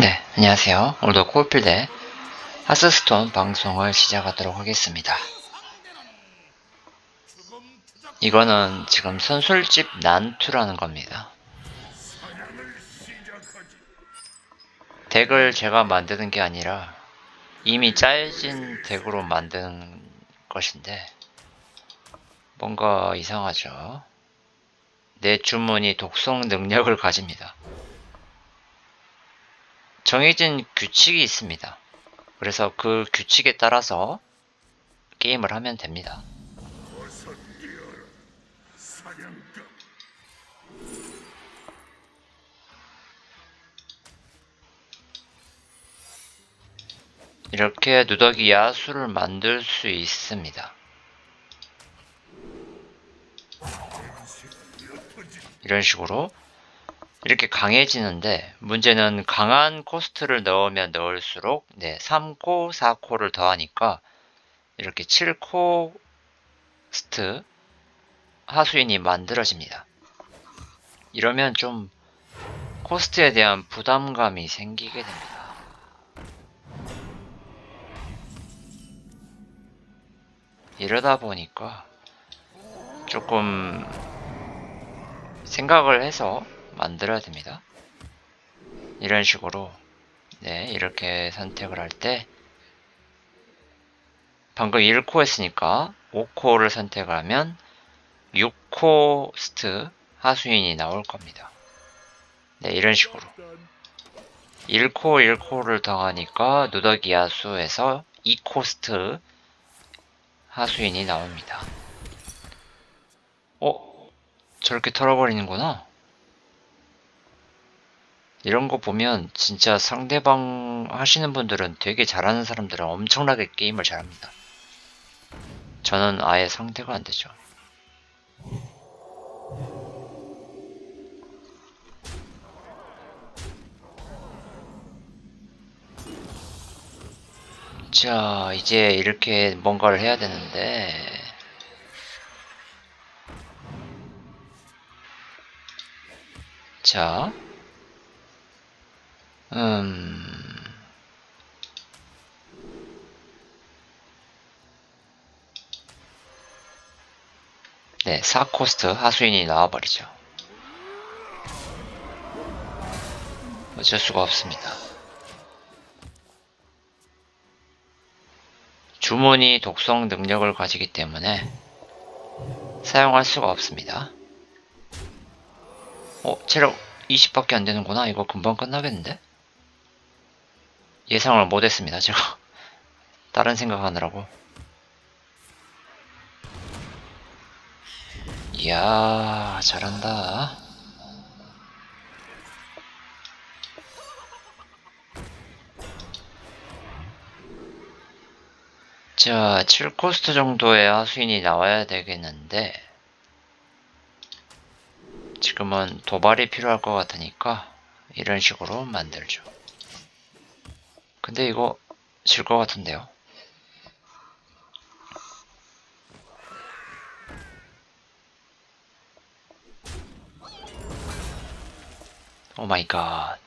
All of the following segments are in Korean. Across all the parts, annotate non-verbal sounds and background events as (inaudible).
네, 안녕하세요. 오늘도 코필드 하스스톤 방송을 시작하도록 하겠습니다. 이거는 지금 선술집 난투라는 겁니다. 덱을 제가 만드는 게 아니라 이미 짜여진 덱으로 만든 것인데 뭔가 이상하죠. 내 주문이 독성 능력을 가집니다. 정해진 규칙이 있습니다. 그래서 그 규칙에 따라서 게임을 하면 됩니다. 이렇게 누더기 야수를 만들 수 있습니다. 이런 식으로 이렇게 강해지는데 문제는 강한 코스트를 넣으면 넣을수록 네, 3코, 4코를 더하니까 이렇게 7코스트 하수인이 만들어집니다. 이러면 좀 코스트에 대한 부담감이 생기게 됩니다. 이러다 보니까 조금 생각을 해서 만들어야 됩니다. 이런 식으로 네 이렇게 선택을 할 때 방금 1코 했으니까 5코를 선택을 하면 6코 스트 하수인이 나올 겁니다. 네 이런 식으로 1코 1코를 더하니까 누더기 야수에서 2코스트 하수인이 나옵니다. 어? 저렇게 털어버리는구나. 이런 거 보면 진짜 상대방 하시는 분들은 되게 잘하는 사람들은 엄청나게 게임을 잘합니다. 저는 아예 상대가 안 되죠. 자, 이제 이렇게 뭔가를 해야 되는데, 자, 음, 네, 4코스트 하수인이 나와버리죠. 어쩔 수가 없습니다. 주문이 독성 능력을 가지기 때문에 사용할 수가 없습니다. 어, 체력 20밖에 안 되는구나. 이거 금방 끝나겠는데? 예상을 못했습니다. 제가 (laughs) 다른 생각하느라고. 이야, 잘한다. 자, 7코스트 정도의 하수인이 나와야 되겠는데, 지금은 도발이 필요할 것 같으니까, 이런 식으로 만들죠. 근데 이거 질 것 같은데요. 오 마이 갓.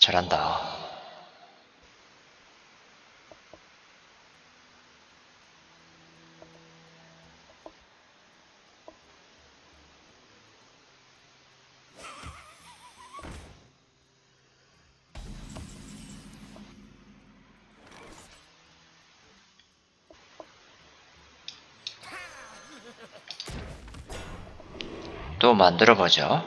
잘한다. 또 만들어 보죠.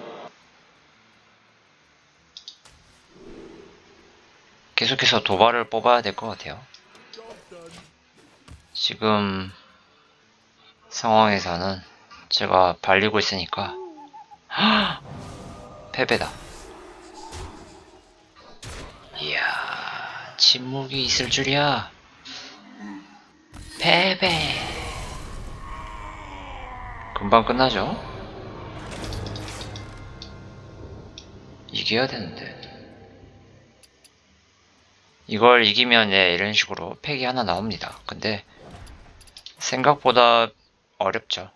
계속해서 도발을 뽑아야 될 것 같아요. 지금 상황에서는 제가 발리고 있으니까 (gasps) 패배다. 이야, 침묵이 있을 줄이야. 패배. 금방 끝나죠? 이겨야 되는데. 이걸 이기면 예, 이런 식으로 팩이 하나 나옵니다. 근데 생각보다 어렵죠.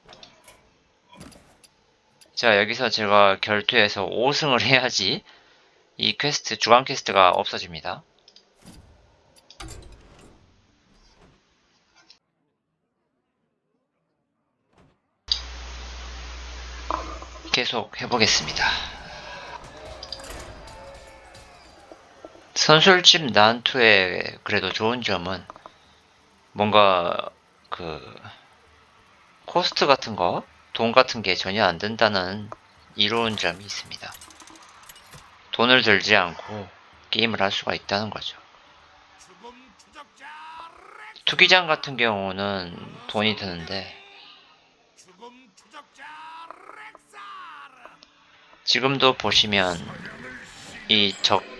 자, 여기서 제가 결투에서 5승을 (laughs) 해야지 이 퀘스트, 주간 퀘스트가 없어집니다. 계속 해보겠습니다. 선술집 난투의 그래도 좋은 점은 뭔가 그 코스트 같은 거, 돈 같은 게 전혀 안 든다는 이로운 점이 있습니다. 돈을 들지 않고 게임을 할 수가 있다는 거죠. 투기장 같은 경우는 돈이 드는데 지금도 보시면 이 적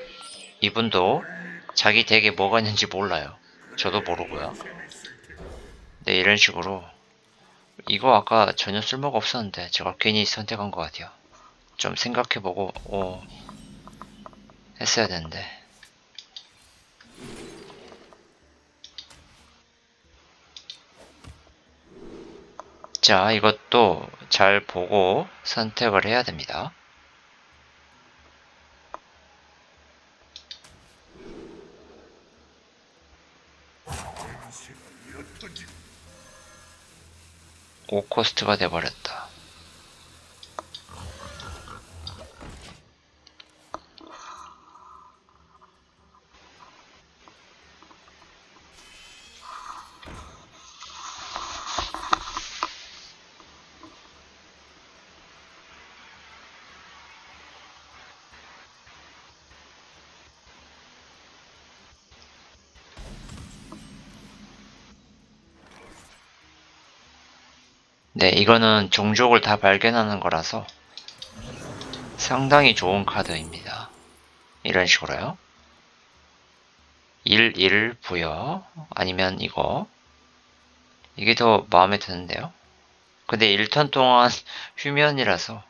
이분도 자기 덱에 뭐가 있는지 몰라요. 저도 모르고요. 네 이런 식으로 이거 아까 전혀 쓸모가 없었는데 제가 괜히 선택한 것 같아요. 좀 생각해보고 오 했어야 되는데 자 이것도 잘 보고 선택을 해야 됩니다. 오코스트가 돼버렸 네, 이거는 종족을 다 발견하는 거라서 상당히 좋은 카드입니다. 이런 식으로요. 1, 1 부여 아니면 이거 이게 더 마음에 드는데요. 근데 1턴 동안 (laughs) 휴면이라서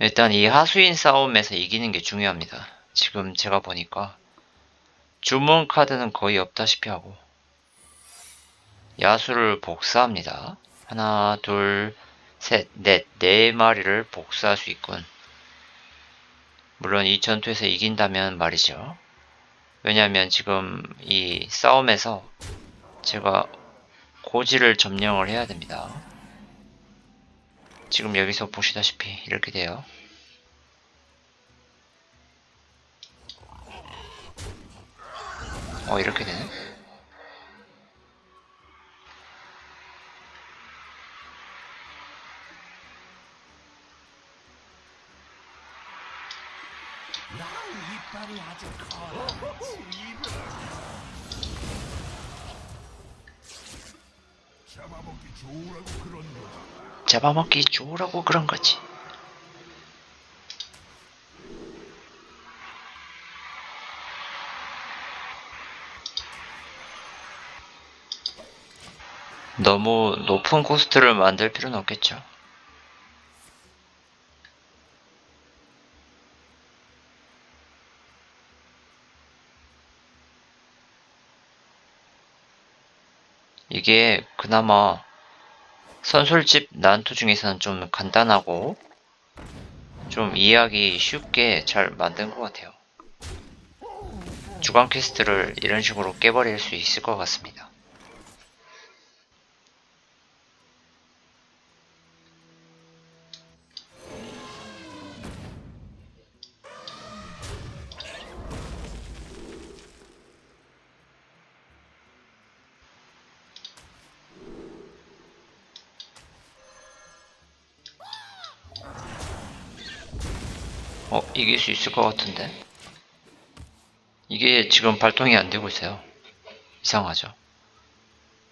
일단 이 하수인 싸움에서 이기는 게 중요합니다. 지금 제가 보니까 주문 카드는 거의 없다시피 하고 야수를 복사합니다. 하나, 둘, 셋, 넷, 네 마리를 복사할 수 있군. 물론 이 전투에서 이긴다면 말이죠. 왜냐하면 지금 이 싸움에서 제가 고지를 점령을 해야 됩니다. 지금 여기서 보시다시피 이렇게 돼요. 어, 이렇게 되네. 잡아먹기 좋으라고 그런 거지. 잡아먹기 좋으라고 그런 거지. 너무 높은 코스트를 만들 필요는 없겠죠. 이게 그나마 선술집 난투 중에서는 좀 간단하고 좀 이해하기 쉽게 잘 만든 것 같아요. 주간 퀘스트를 이런 식으로 깨버릴 수 있을 것 같습니다. 어, 이길 수 있을 것 같은데. 이게 지금 발동이 안 되고 있어요. 이상하죠.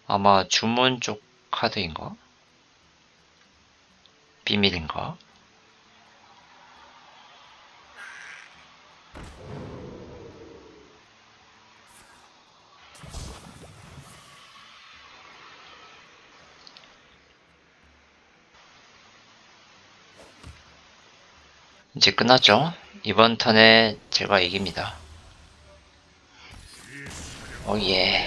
아마 주문 쪽 카드인가? 비밀인가? 이제 끝났죠? 이번 턴에 제가 이깁니다. 오예.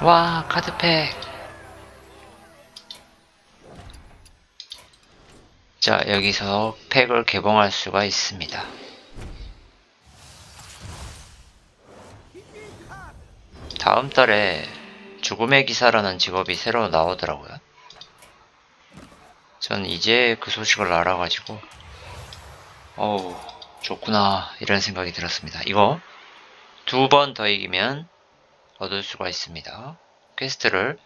와, 카드팩. 자, 여기서 팩을 개봉할 수가 있습니다. 다음 달에 죽음의 기사라는 직업이 새로 나오더라고요. 전 이제 그 소식을 알아가지고, 어우, 좋구나, 이런 생각이 들었습니다. 이거 두 번 더 이기면 얻을 수가 있습니다. 퀘스트를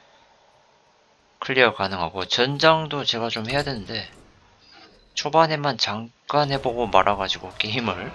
클리어 가능하고, 전장도 제가 좀 해야 되는데, 초반에만 잠깐 해보고 말아가지고 게임을